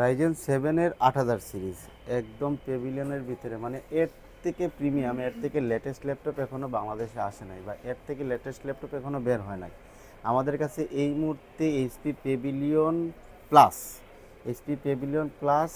Ryzen সেভেনের আট হাজার সিরিজ একদম পেভিলিয়নের ভিতরে। মানে এর থেকে প্রিমিয়াম এর থেকে লেটেস্ট ল্যাপটপ এখনও বাংলাদেশে আসে নাই বা এর থেকে লেটেস্ট ল্যাপটপ এখনও বের হয় নাই। আমাদের কাছে এই মুহূর্তে HP Pavilion plus HP Pavilion plus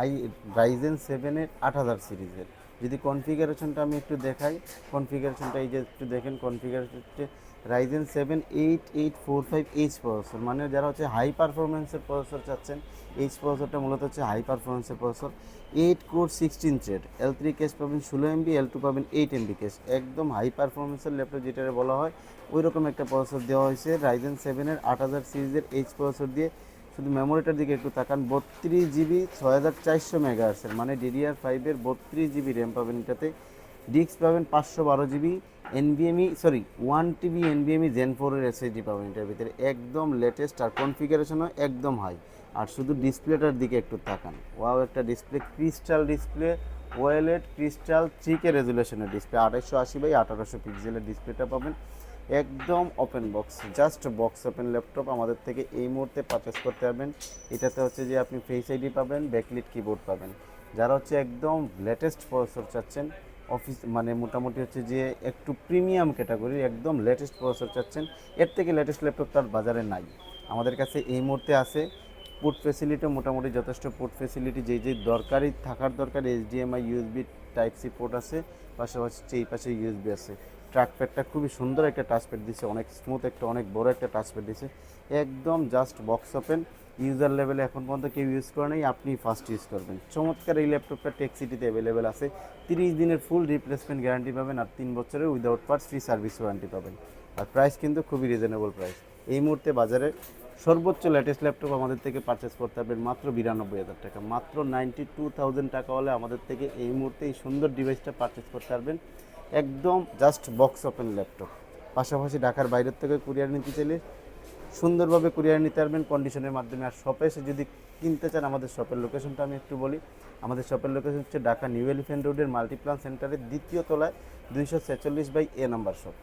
I Ryzen সেভেনের আট হাজার সিরিজের যদি কনফিগারেশনটা আমি একটু দেখাই কনফিগারেশনটা এই যে একটু দেখেন কনফিগারেশন হচ্ছে Ryzen seven eight eight four five H processor মানে যারা হচ্ছে হাই পারফরমেন্সের প্রসেসর চাচ্ছেন এইচ প্রসেসরটা মূলত হচ্ছে হাই পারফরমেন্সের processor eight core sixteen thread L three cache পাবেন ষোলো এমবি এল টু পাবেন এইট এমবি কেস একদম হাই পারফরমেন্সের ল্যাপটপ যেটা বলা হয় ওই রকম একটা প্রসেসর দেওয়া হয়েছে রাইজেন সেভেনের আট হাজার সিরিজের এইচ প্রসেসর দিয়ে। শুধু মেমোরিটার দিকে একটু তাকান, বত্রিশ জিবি ছয় হাজার চারশো মেগাহার্সের মানে ডিডিআর ফাইভের বত্রিশ জিবি র্যাম পাবেন এটাতে। ডিস্ক পাবেন পাঁচশো বারো GB এনবিএমই sorry one TB এনবিএমই gen ফোরের এসএসডি পাবেন এটার ভিতরে। একদম লেটেস্ট আর কনফিগারেশনও একদম হাই আর শুধু ডিসপ্লেটার দিকে একটু তাকান। ওয়াও একটা display crystal display wallet crystal three K রেজুলেশনের ডিসপ্লে আঠাশশো আশি বাই আঠারোশো পিক্সেলের ডিসপ্লেটা পাবেন। একদম open box just box open laptop আমাদের থেকে এই মুহূর্তে পারচেস করতে পারবেন। এটাতে হচ্ছে যে আপনি ফেস আইডি পাবেন ব্যাকলিট কিবোর্ড পাবেন। যারা হচ্ছে একদম লেটেস্ট প্রসেসর চাচ্ছেন অফিস মানে মোটামুটি হচ্ছে যে একটু প্রিমিয়াম ক্যাটাগরির একদম লেটেস্ট প্রসেসর চাচ্ছেন, এর থেকে লেটেস্ট ল্যাপটপ তার বাজারে নাই। আমাদের কাছে এই মুহূর্তে আছে পোর্ট ফেসিলিটি মোটামুটি যথেষ্ট। পোর্ট ফেসিলিটি যেই যে দরকারি, থাকার দরকার HDMI USB type C port আছে, পাশাপাশি এই পাশে ইউএসবি আছে। ট্র্যাকপ্যাডটা খুবই সুন্দর একটা টাচপ্যাড দিছে, অনেক স্মুথ একটা, অনেক বড় একটা টাচপ্যাড দিছে। একদম জাস্ট বক্স ওপেন ইউজার লেভেলে এখন পর্যন্ত কেউ ইউজ করে নাই আপনি ফার্স্ট ইউজ করবেন। চমৎকার এই ল্যাপটপটা টেক সিটিতে অ্যাভেলেবেল আছে। তিরিশ দিনের ফুল রিপ্লেসমেন্ট গ্যারান্টি পাবেন আর তিন বছরের without parts free service warranty পাবেন। আর প্রাইস কিন্তু খুবই রিজনেবল প্রাইস এই মুহূর্তে বাজারে সর্বোচ্চ লেটেস্ট ল্যাপটপ আমাদের থেকে পারচেস করতে পারবেন মাত্র বিরানব্বই হাজার টাকা। মাত্র নাইনটি টু থাউজেন্ড টাকা হলে আমাদের থেকে এই মুহূর্তে এই সুন্দর ডিভাইসটা পারচেস করতে পারবেন। একদম জাস্ট বক্স ওপেন ল্যাপটপ পাশাপাশি ঢাকার বাইরের থেকে কুরিয়ার নিতে চাইলে সুন্দরভাবে কুরিয়ার নিতে পারবেন। কন্ডিশনের মাধ্যমে আর শপে এসে যদি কিনতে চান আমাদের শপের লোকেশনটা আমি একটু বলি। আমাদের শপের লোকেশন হচ্ছে ঢাকা নিউ এলিফেন্ট রোডের মাল্টিপ্লান সেন্টারের দ্বিতীয় তলায় দুইশো ছেচল্লিশ বাই এ নাম্বার শপ